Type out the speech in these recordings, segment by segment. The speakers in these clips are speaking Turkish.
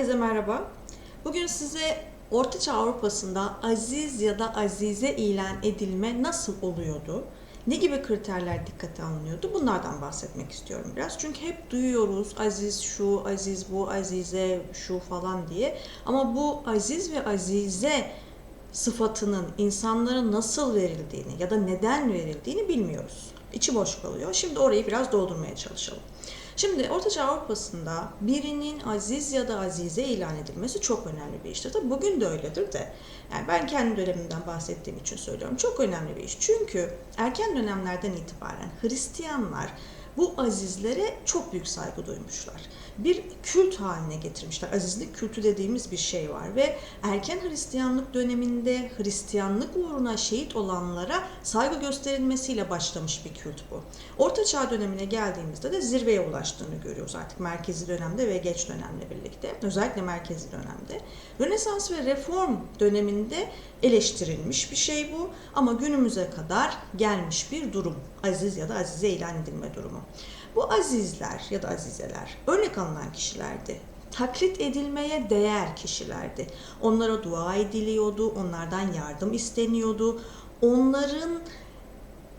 Herkese merhaba. Bugün size Ortaçağ Avrupa'sında aziz ya da azize ilan edilme nasıl oluyordu? Ne gibi kriterler dikkate alınıyordu? Bunlardan bahsetmek istiyorum biraz. Çünkü hep duyuyoruz aziz şu, aziz bu, azize şu falan diye. Ama bu aziz ve azize sıfatının insanlara nasıl verildiğini ya da neden verildiğini bilmiyoruz. İçi boş kalıyor. Şimdi orayı biraz doldurmaya çalışalım. Şimdi Ortaçağ Avrupa'sında birinin aziz ya da azize ilan edilmesi çok önemli bir iştir. Tabii bugün de öyledir de. Yani ben kendi dönemimden bahsettiğim için söylüyorum. Çok önemli bir iş. Çünkü erken dönemlerden itibaren Hristiyanlar bu azizlere çok büyük saygı duymuşlar. Bir kült haline getirmişler. Azizlik kültü dediğimiz bir şey var ve erken Hristiyanlık döneminde Hristiyanlık uğruna şehit olanlara saygı gösterilmesiyle başlamış bir kült bu. Orta Çağ dönemine geldiğimizde de zirveye ulaştığını görüyoruz artık merkezi dönemde ve geç dönemle birlikte. Özellikle merkezi dönemde. Rönesans ve Reform döneminde eleştirilmiş bir şey bu ama günümüze kadar gelmiş bir durum. Aziz ya da azize ilan edilme durumu. Bu azizler ya da azizeler örnek alınan kişilerdi. Taklit edilmeye değer kişilerdi. Onlara dua ediliyordu, onlardan yardım isteniyordu. Onların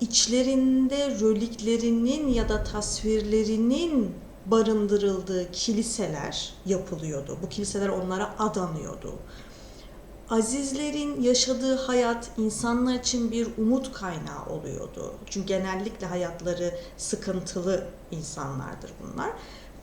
içlerinde röliklerinin ya da tasvirlerinin barındırıldığı kiliseler yapılıyordu. Bu kiliseler onlara adanıyordu. Azizlerin yaşadığı hayat insanlar için bir umut kaynağı oluyordu. Çünkü genellikle hayatları sıkıntılı insanlardır bunlar.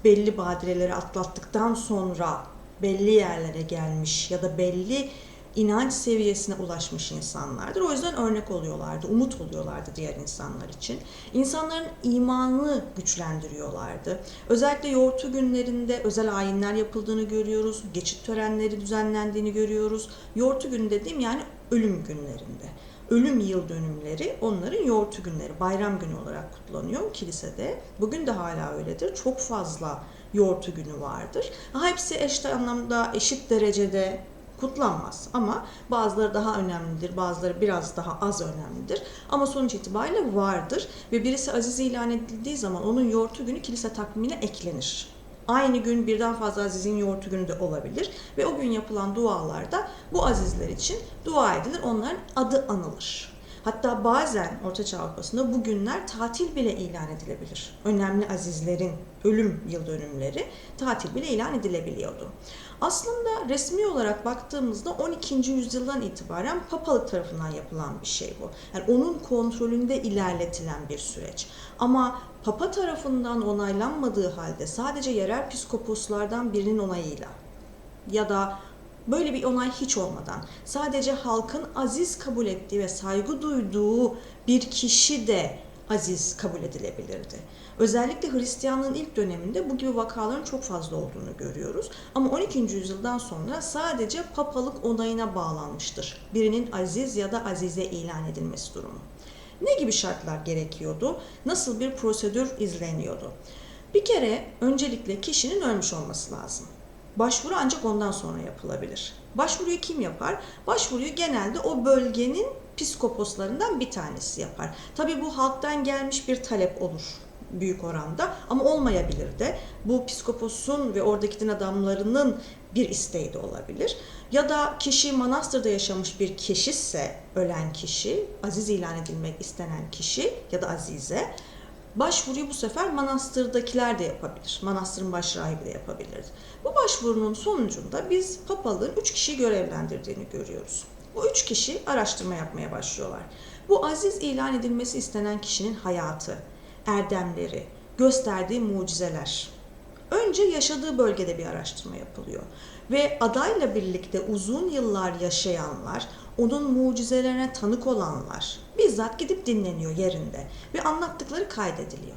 Belli badireleri atlattıktan sonra belli yerlere gelmiş ya da belli inanç seviyesine ulaşmış insanlardır. O yüzden örnek oluyorlardı, umut oluyorlardı diğer insanlar için. İnsanların imanını güçlendiriyorlardı. Özellikle yoğurtu günlerinde özel ayinler yapıldığını görüyoruz. Geçit törenleri düzenlendiğini görüyoruz. Yoğurtu günü dediğim yani ölüm günlerinde. Ölüm yıl dönümleri onların yoğurtu günleri, bayram günü olarak kutlanıyor kilisede. Bugün de hala öyledir. Çok fazla yoğurtu günü vardır. Hepsi eşit anlamda, eşit derecede kutlanmaz ama bazıları daha önemlidir, bazıları biraz daha az önemlidir. Ama sonuç itibariyle vardır ve birisi aziz ilan edildiği zaman onun yoğurtu günü kilise takvimine eklenir. Aynı gün birden fazla azizin yoğurtu günü de olabilir ve o gün yapılan dualarda bu azizler için dua edilir, onların adı anılır. Hatta bazen Orta Çağ Avrupa'sında bu günler tatil bile ilan edilebilir. Önemli azizlerin ölüm yıl dönümleri tatil bile ilan edilebiliyordu. Aslında resmi olarak baktığımızda 12. yüzyıldan itibaren papalık tarafından yapılan bir şey bu. Yani onun kontrolünde ilerletilen bir süreç. Ama papa tarafından onaylanmadığı halde sadece yerel piskoposlardan birinin onayıyla ya da böyle bir onay hiç olmadan sadece halkın aziz kabul ettiği ve saygı duyduğu bir kişi de aziz kabul edilebilirdi. Özellikle Hristiyanlığın ilk döneminde bu gibi vakaların çok fazla olduğunu görüyoruz. Ama 12. yüzyıldan sonra sadece papalık onayına bağlanmıştır. Birinin aziz ya da azize ilan edilmesi durumu. Ne gibi şartlar gerekiyordu? Nasıl bir prosedür izleniyordu? Bir kere öncelikle kişinin ölmüş olması lazım. Başvuru ancak ondan sonra yapılabilir. Başvuruyu kim yapar? Başvuruyu genelde o bölgenin piskoposlarından bir tanesi yapar. Tabii bu halktan gelmiş bir talep olur büyük oranda ama olmayabilir de. Bu piskoposun ve oradaki din adamlarının bir isteği de olabilir. Ya da kişi manastırda yaşamış bir kişisse ölen kişi, aziz ilan edilmek istenen kişi ya da azize Başvuruyu bu sefer manastırdakiler de yapabilir. Manastırın başrahibi de yapabilir. Bu başvurunun sonucunda biz papalığın üç kişiyi görevlendirdiğini görüyoruz. Bu üç kişi araştırma yapmaya başlıyorlar. Bu aziz ilan edilmesi istenen kişinin hayatı, erdemleri, gösterdiği mucizeler. Önce yaşadığı bölgede bir araştırma yapılıyor. Ve adayla birlikte uzun yıllar yaşayanlar, onun mucizelerine tanık olanlar bizzat gidip dinleniyor yerinde ve anlattıkları kaydediliyor.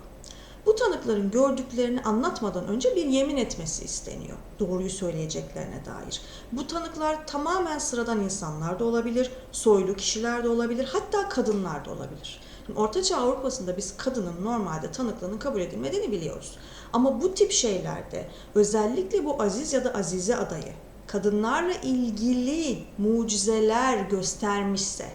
Bu tanıkların gördüklerini anlatmadan önce bir yemin etmesi isteniyor. Doğruyu söyleyeceklerine dair. Bu tanıklar tamamen sıradan insanlar da olabilir, soylu kişiler de olabilir, hatta kadınlar da olabilir. Ortaçağ Avrupa'sında biz kadının normalde tanıklığının kabul edilmediğini biliyoruz. Ama bu tip şeylerde özellikle bu aziz ya da azize adayı kadınlarla ilgili mucizeler göstermişse,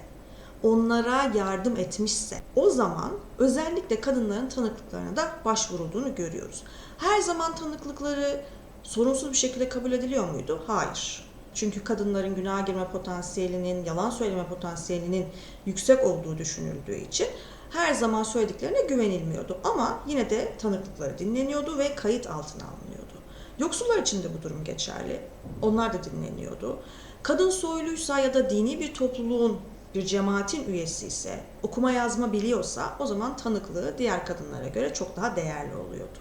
onlara yardım etmişse o zaman özellikle kadınların tanıklıklarına da başvurulduğunu görüyoruz. Her zaman tanıklıkları sorunsuz bir şekilde kabul ediliyor muydu? Hayır. Çünkü kadınların günaha girme potansiyelinin, yalan söyleme potansiyelinin yüksek olduğu düşünüldüğü için her zaman söylediklerine güvenilmiyordu. Ama yine de tanıklıkları dinleniyordu ve kayıt altına alınıyordu. Yoksullar için de bu durum geçerli. Onlar da dinleniyordu. Kadın soyluysa ya da dini bir topluluğun bir cemaatin üyesi ise, okuma yazma biliyorsa o zaman tanıklığı diğer kadınlara göre çok daha değerli oluyordu.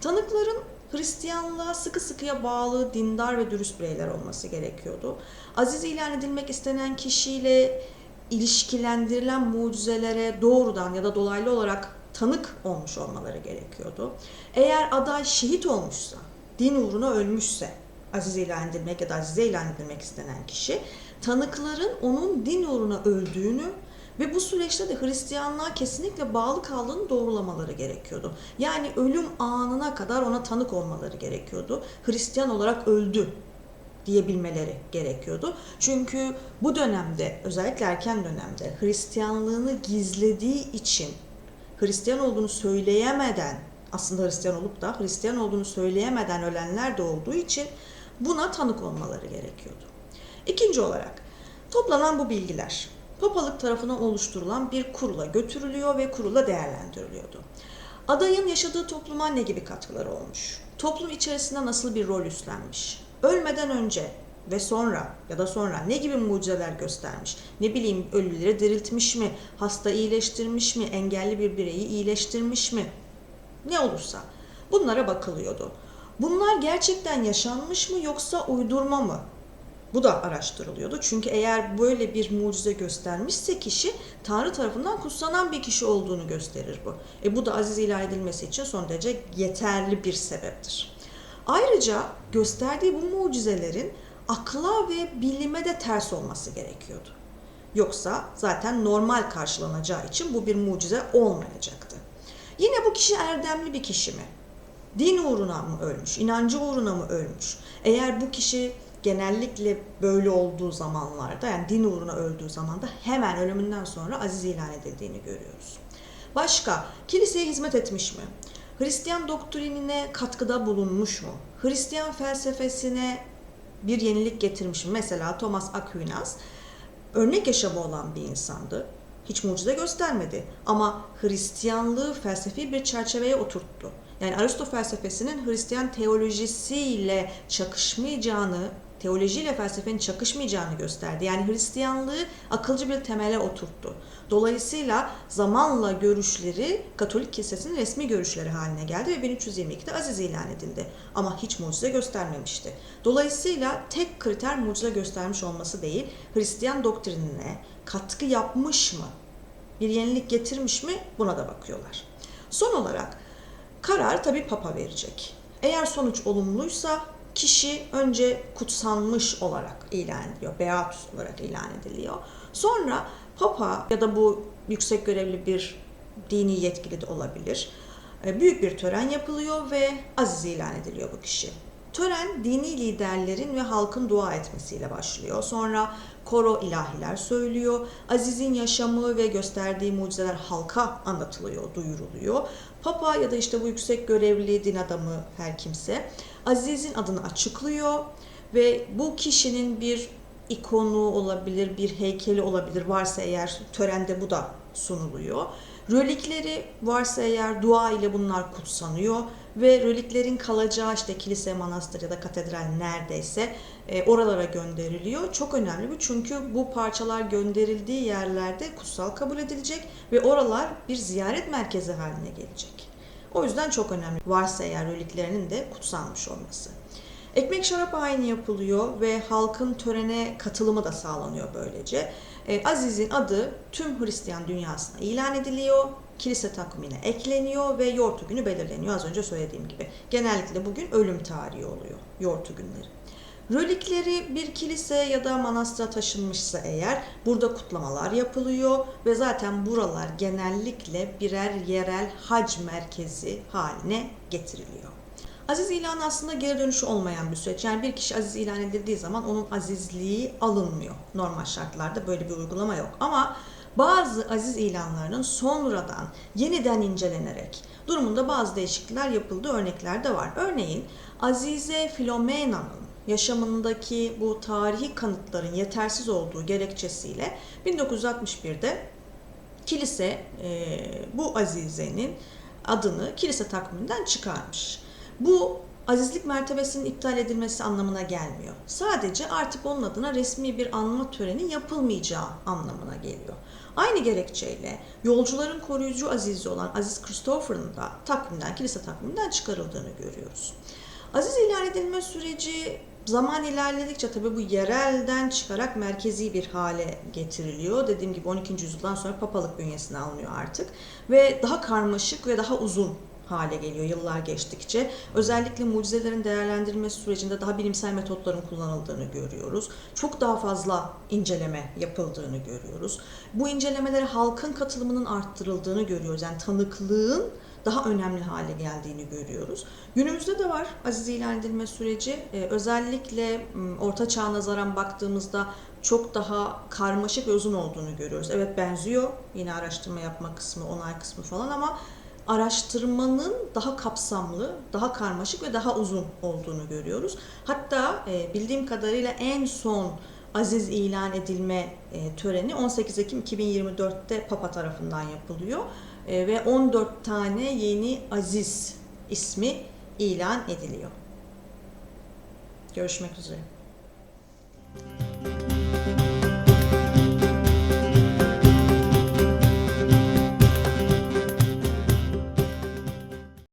Tanıkların Hristiyanlığa sıkı sıkıya bağlı, dindar ve dürüst bireyler olması gerekiyordu. Aziz ilan edilmek istenen kişiyle ilişkilendirilen mucizelere doğrudan ya da dolaylı olarak tanık olmuş olmaları gerekiyordu. Eğer aday şehit olmuşsa, din uğruna ölmüşse, aziz ilan edilmek ya da azize ilan edilmek istenen kişi, tanıkların onun din uğruna öldüğünü ve bu süreçte de Hristiyanlığa kesinlikle bağlı kaldığını doğrulamaları gerekiyordu. Yani ölüm anına kadar ona tanık olmaları gerekiyordu. Hristiyan olarak öldü diyebilmeleri gerekiyordu. Çünkü bu dönemde özellikle erken dönemde Hristiyanlığını gizlediği için Hristiyan olduğunu söyleyemeden aslında Hristiyan olup da Hristiyan olduğunu söyleyemeden ölenler de olduğu için buna tanık olmaları gerekiyordu. İkinci olarak toplanan bu bilgiler papalık tarafından oluşturulan bir kurula götürülüyor ve kurula değerlendiriliyordu. Adayın yaşadığı topluma ne gibi katkıları olmuş? Toplum içerisinde nasıl bir rol üstlenmiş? Ölmeden önce ve sonra ya da sonra ne gibi mucizeler göstermiş? Ne bileyim ölüleri diriltmiş mi? Hasta iyileştirmiş mi? Engelli bir bireyi iyileştirmiş mi? Ne olursa bunlara bakılıyordu. Bunlar gerçekten yaşanmış mı yoksa uydurma mı? Bu da araştırılıyordu. Çünkü eğer böyle bir mucize göstermişse kişi Tanrı tarafından kutsanan bir kişi olduğunu gösterir bu. E bu da aziz ilan edilmesi için son derece yeterli bir sebeptir. Ayrıca gösterdiği bu mucizelerin akla ve bilime de ters olması gerekiyordu. Yoksa zaten normal karşılanacağı için bu bir mucize olmayacaktı. Yine bu kişi erdemli bir kişi mi? Din uğruna mı ölmüş? İnancı uğruna mı ölmüş? Eğer bu kişi genellikle böyle olduğu zamanlarda yani din uğruna öldüğü zamanda hemen ölümünden sonra aziz ilan edildiğini görüyoruz. Başka, kiliseye hizmet etmiş mi? Hristiyan doktrinine katkıda bulunmuş mu? Hristiyan felsefesine bir yenilik getirmiş mi? Mesela Thomas Aquinas örnek yaşamı olan bir insandı. Hiç mucize göstermedi ama Hristiyanlığı felsefi bir çerçeveye oturttu. Yani Aristo felsefesinin Hristiyan teolojisiyle çakışmayacağını, teolojiyle felsefenin çakışmayacağını gösterdi. Yani Hristiyanlığı akılcı bir temele oturttu. Dolayısıyla zamanla görüşleri Katolik Kilisesi'nin resmi görüşleri haline geldi ve 1322'de aziz ilan edildi. Ama hiç mucize göstermemişti. Dolayısıyla tek kriter mucize göstermiş olması değil, Hristiyan doktrinine katkı yapmış mı, bir yenilik getirmiş mi buna da bakıyorlar. Son olarak karar tabii Papa verecek. Eğer sonuç olumluysa kişi önce kutsanmış olarak ilan ediliyor, beatus olarak ilan ediliyor. Sonra Papa ya da bu yüksek görevli bir dini yetkili de olabilir. e, Büyük bir tören yapılıyor ve aziz ilan ediliyor bu kişi. Tören dini liderlerin ve halkın dua etmesiyle başlıyor. Sonra koro ilahiler söylüyor. Aziz'in yaşamı ve gösterdiği mucizeler halka anlatılıyor, duyuruluyor. Papa ya da işte bu yüksek görevli din adamı her kimse Aziz'in adını açıklıyor ve bu kişinin bir ikonu olabilir, bir heykeli olabilir varsa eğer törende bu da sunuluyor. Rölikleri varsa eğer dua ile bunlar kutsanıyor ve röliklerin kalacağı işte kilise, manastır ya da katedral neredeyse e, oralara gönderiliyor. Çok önemli bu çünkü bu parçalar gönderildiği yerlerde kutsal kabul edilecek ve oralar bir ziyaret merkezi haline gelecek. O yüzden çok önemli. Varsa eğer röliklerinin de kutsanmış olması. Ekmek şarap ayini yapılıyor ve halkın törene katılımı da sağlanıyor böylece. E, Aziz'in adı tüm Hristiyan dünyasına ilan ediliyor, kilise takvimine ekleniyor ve yortu günü belirleniyor az önce söylediğim gibi. Genellikle bugün ölüm tarihi oluyor, yortu günleri. Rölikleri bir kilise ya da manastıra taşınmışsa eğer burada kutlamalar yapılıyor ve zaten buralar genellikle birer yerel hac merkezi haline getiriliyor. Aziz ilan aslında geri dönüşü olmayan bir süreç. Yani bir kişi aziz ilan edildiği zaman onun azizliği alınmıyor. Normal şartlarda böyle bir uygulama yok. Ama bazı aziz ilanlarının sonradan yeniden incelenerek durumunda bazı değişiklikler yapıldığı örnekler de var. Örneğin Azize Filomena'nın yaşamındaki bu tarihi kanıtların yetersiz olduğu gerekçesiyle 1961'de kilise e, bu Azize'nin adını kilise takviminden çıkarmış. Bu azizlik mertebesinin iptal edilmesi anlamına gelmiyor. Sadece artık onun adına resmi bir anma töreni yapılmayacağı anlamına geliyor. Aynı gerekçeyle yolcuların koruyucu azizi olan Aziz Christopher'ın da takvimden, kilise takviminden çıkarıldığını görüyoruz. Aziz ilan edilme süreci zaman ilerledikçe tabii bu yerelden çıkarak merkezi bir hale getiriliyor. Dediğim gibi 12. yüzyıldan sonra papalık bünyesine alınıyor artık. Ve daha karmaşık ve daha uzun hale geliyor yıllar geçtikçe. Özellikle mucizelerin değerlendirilmesi sürecinde daha bilimsel metotların kullanıldığını görüyoruz. Çok daha fazla inceleme yapıldığını görüyoruz. Bu incelemelere halkın katılımının arttırıldığını görüyoruz. Yani tanıklığın daha önemli hale geldiğini görüyoruz. Günümüzde de var aziz ilan edilme süreci. Ee, özellikle Orta Çağ'a nazaran baktığımızda çok daha karmaşık ve uzun olduğunu görüyoruz. Evet benziyor yine araştırma yapma kısmı, onay kısmı falan ama araştırmanın daha kapsamlı, daha karmaşık ve daha uzun olduğunu görüyoruz. Hatta e, bildiğim kadarıyla en son aziz ilan edilme e, töreni 18 Ekim 2024'te Papa tarafından yapılıyor E, ve 14 tane yeni aziz ismi ilan ediliyor. Görüşmek üzere.